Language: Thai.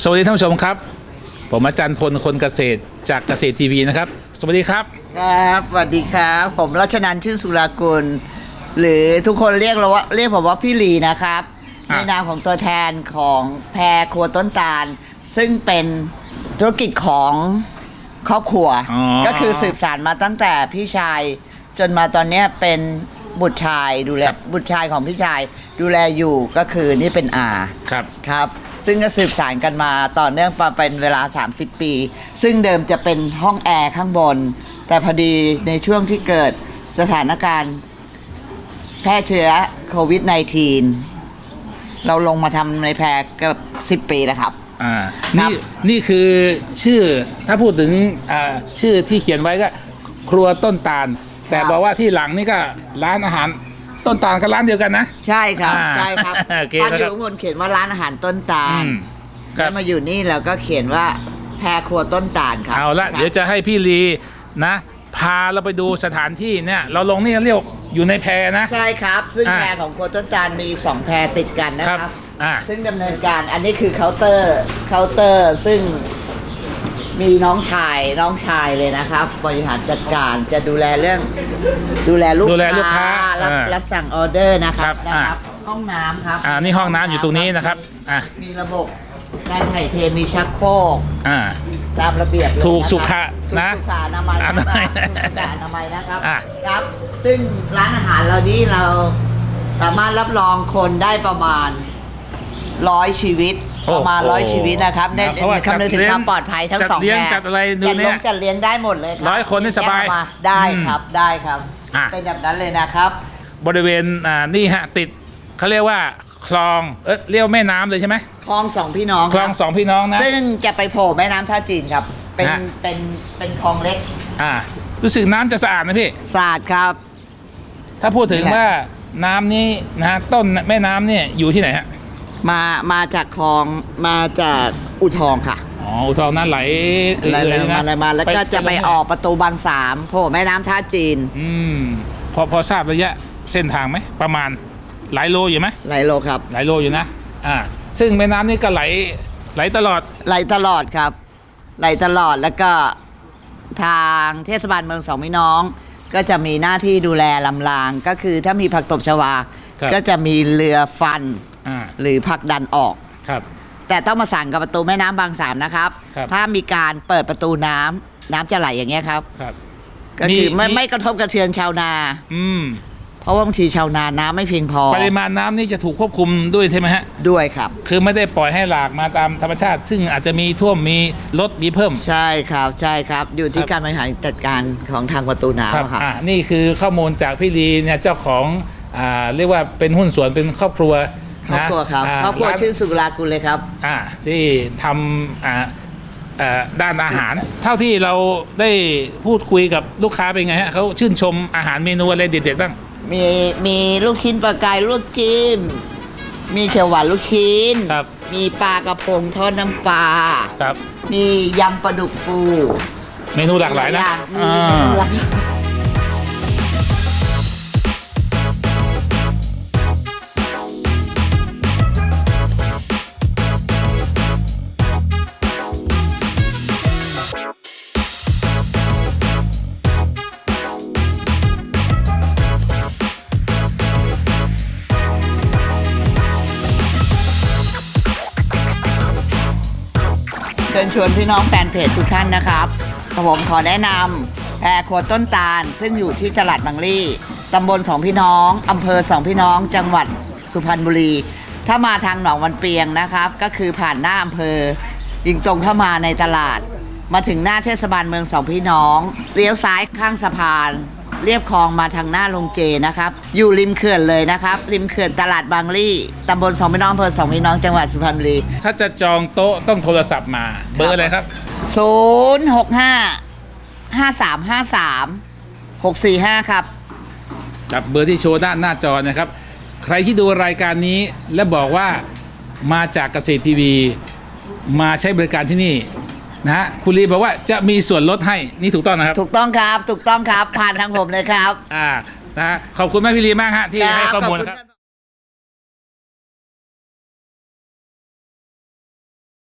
สวัสดีท่านผู้ชมครับ ผมอาจารย์พลคนเกษตรจากเกษตรทีวีนะครับ สวัสดีครับ ครับสวัสดีครับ ผมรัชนันท์ชื่อสุรากุลหรือทุกคนเรียกเราว่าเรียกผมว่าพี่ลีนะครับอะในนามของตัวแทนของแพรครัวต้นตาล ซึ่งเป็นธุรกิจของครอบครัว อ๋อ ก็คือสืบสานมาตั้งแต่พี่ชาย จนมาตอนเนี้ยเป็น บุตรชายดูแลครับ บุตรชายของพี่ชายดูแลอยู่ก็คือนี่เป็นอา ครับ ครับ ซึ่งก็สืบสานกันมาต่อเนื่องมาเป็นเวลา 30 ปี ซึ่งเดิมจะเป็นห้องแอร์ข้างบน แต่พอดีในช่วงที่เกิดสถานการณ์แพร่เชื้อโควิด -19 เราลงมาทำในแพรเกือบ10 ปีแล้วครับ อ่าครันี่บนี่คือชื่อ ถ้าพูดถึง อ่า ชื่อที่เขียนไว้ก็ ครัวต้นตาล แต่บอกว่าที่หลังนี่ก็ร้านอาหารต้นตาลก็ร้านเดียวกันนะ ใช่ครับอ่าใช่ครับโอเคตอนแล้วอครับยู่ข้างบนเขียนว่าร้านอาหารต้นตาอืลมครัแล้บ วมาอยู่นี่เราก็เขียนว่าแพรครัวต้นตาลครับเอาละครับเดี๋ยวจะให้พี่ลีนะ พาเราไปดูสถานที่เนี่ย เราลงนี่เรียกอยู่ในแพนะ ใช่ครับ ซึ่งอ่า แพรของครัวต้นตาลมีสองแพรติดกันนะครับครับอ่า ซึ่งดำเนินการอันนี้คือเคาน์เตอร์เคาน์เตอร์ ซึ่ง มีน้องชายน้องชายเลยนะครับ บริหารจัดการจะดูแลเรื่อง ดูแลลูกดูแลลูกค้ารับอ่ารัรับสั่งออเดอร์นะคครัรับบอ่านะครับห้องน้ำครับอ่านี่ห้องน้ำอยู่ตรงนี้นะครับอ่ามีระบบการถ่ายเทมีชักโครกอ่า ตามระเบียบเลยถูกนะครับสุขะถูกนะสุขอนามัยอนามัยถูกสุขอนามัยนะครับอะ ครับ ซึ่งร้านอาหารเรานี้เราสามารถรับรองคนได้ประมาณร้อยชีวิตโอ้ ประมาณร้อยชีวิตนะครับในเพราะว่าคำนึงถึงความปลอดภัยทั้งจัดสองเลี้ยงแบบจัดอะไรดูจัดเนี่ลยงจัดเลี้ยงได้หมดเลยครัร้อยคนนี่สบายแจ้งมได้อืมครับได้ครับ อะ เป็นแบบนั้นเลยนะครับ บริเวณอ่านี่ฮะติดเขาเรียกว่าคลองเอ๊ะเรียกว่าแม่น้ำเลยใช่ไหมคลองสองพี่น้องคลองรับสองพี่น้องนะ ซึ่งจะไปโผล่แม่น้ำท่าจีนครับ เป็นฮะ เป็นเป็นคลองเล็กอ่ารู้สึกน้ำจะสะอาดนะพี่ สะอาดครับ ถ้าพูดถึงนี่แหละ ว่าน้ำนี้นะฮะต้นแม่น้ำเนี่ยอยู่ที่ไหนฮะ มามาจากคลองมาจากอุทองค่ะอ๋ออุทองนั้นไหลเอื่อะไรอยๆมานะอะไรมาแล้วก็จะไปออกประตูบางสามโผล่แม่น้ำท่าจีนอืมพอพอทราบระยะเส้นทางไหมประมาณหลายโลอยู่ไหมไหลโลครับ หลายโลอยู่นะอ่าซึ่งแม่น้ำนี่ก็ไหลไหลตลอด ไหลตลอดครับ ไหลตลอดแล้วก็ทางเทศบาลเมืองสองพี่น้อง ก็จะมีหน้าที่ดูแลลำรางก็คือถ้ามีผักตบชวา ครับ ก็จะมีเรือฟัน อ่าหรือผลักดันออก ครับ แต่ต้องมาสั่งกับประตูแม่น้ำบางสามนะครับ ครับ ถ้ามีการเปิดประตูน้ำน้ำจะไหลอย่างเงี้ยครับ ครับ ก็คือมีไม่มีไม่กระทบกระเทือนชาวนา อืมเพราะว่าบางทีชาวนาน้ำไม่เพียงพอปริมาณน้ำนี่จะถูกควบคุมด้วยใช่ไหมฮะ ด้วยครับ คือไม่ได้ปล่อยให้หลากมาตามธรรมชาติ ซึ่งอาจจะมีท่วมมีลดมีเพิ่ม ใช่ครับใช่ครับ อยู่ที่ครับ การบริหารจัดการของทางประตูครับน้ำครับอ่านี่คือข้อมูลจากพี่ลีเนี่ยเจ้าของอ่าเรียกว่าเป็นหุ้นส่วนเป็นครอบครัว ครอบนะครัวครับาครอบครัวานชื่อสุรากุลเลยครับอ่าที่ทำอ่าเอ่อด้านอาหาร เท่าที่เราได้พูดคุยกับลูกค้าเป็นไงฮะเขาชื่นชมอาหารเมนูอะไรเด็ดๆบ้าง มีมีลูกชิ้นปลากายลวกจิ้ม มีเขียวหวานลูกชิ้น ครับ มีปลากระพงทอดน้ำปลา ครับ มียำปลาดุกฟูเมนูหลากหลายนะมีอ่เมนูหลาากหลาย ญชวนพี่น้องแฟนเพจทุกท่านนะครับผมขอแนะนำแพรครัวต้นตาล ซึ่งอยู่ที่ตลาดบางลี่ตำบลสองพี่น้องอำเภอสองพี่น้อง จังหวัดสุพรรณบุรี ถ้ามาทางหนองวันเปียงนะครับ ก็คือผ่านหน้าอำเภอ ยิงตรงเข้ามาในตลาด มาถึงหน้าเทศบาลเมืองสองพี่น้องเลี้ยวซ้ายข้างสะพาน เรียบคลองมาทางหน้าโรงเจนะครับ อยู่ริมเขื่อนเลยนะครับ ริมเขื่อนตลาดบางลี่ตำบลสองพี่น้องอำเภอสองพี่น้องจังหวัดสุพรรณบุรีถ้าจะจองโต๊ะต้องโทรศัพท์มา เบอร์อะไรครับ ศูนย์หกห้าห้าสามห้าสามหกสี่ห้าครับกับเบอร์ที่โชว์ด้านหน้าจอนะครับ ใครที่ดูรายการนี้และบอกว่ามาจากเกษตรทีวี มาใช้บริการที่นี่ นะฮะคุณลีบอกว่าจะมีส่วนลดให้นี่ถูกต้องนะครับถูกต้องครับ ถูกต้องครับ ผ่านทางผมเลยครับ อ่านะฮะขอบคุณแม่พี่ลีมากฮะที่ให้ข้อมูลขนะครับณ